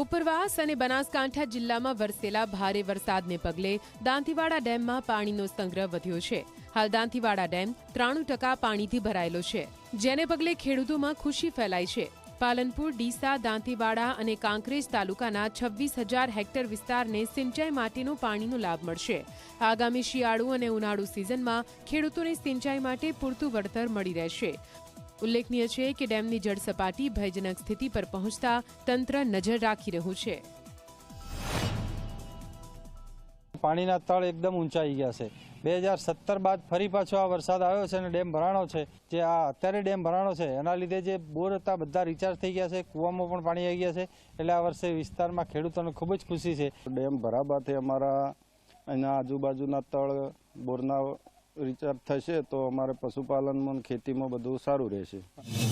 ઉપરવાસ અને બનાસકાંઠા જિલ્લામાં વરસેલા ભારે વરસાદને પગલે દાંતીવાડા ડેમમાં પાણીનો સંગ્રહ વધ્યો છે. હાલ દાંતીવાડા ડેમ ત્રાણું ટકા પાણીથી ભરાયેલો છે. જેને પગલે ખેડૂતોમાં ખુશી ફેલાઈ છે. પાલનપુર, ડીસા, દાંતીવાડા અને કાંકરેજ તાલુકાના છવ્વીસ હજાર હેક્ટર વિસ્તારને સિંચાઈ માટેનો પાણીનો લાભ મળશે. આગામી શિયાળુ અને ઉનાળુ સિઝનમાં ખેડૂતોને સિંચાઈ માટે પૂરતું વળતર મળી રહેશે. ઉલ્લેખનીય છે કે ડેમની જળ સપાટી ભયજનક સ્થિતિ પર પહોંચતા તંત્ર નજર રાખી રહ્યું છે. પાણીના તળ એકદમ ઊંચાઈ ગયા છે. બે હજાર સત્તર બાદ ફરી પાછો આ વરસાદ આવ્યો છે અને ડેમ ભરાણો છે. જે આ અત્યારે ડેમ ભરાણો છે એના લીધે જે બોર હતા બધા રિચાર્જ થઈ ગયા છે કૂવામાં પણ પાણી આવી ગયા છે. એટલે આ વર્ષે વિસ્તારમાં ખેડૂતોને ખૂબ જ ખુશી છે. ડેમ ભરાવાથી અમારા એના આજુબાજુના તળ બોરના રિચાર્જ થશે તો અમારે પશુપાલનમાં ખેતીમાં બધું સારું રહેશે.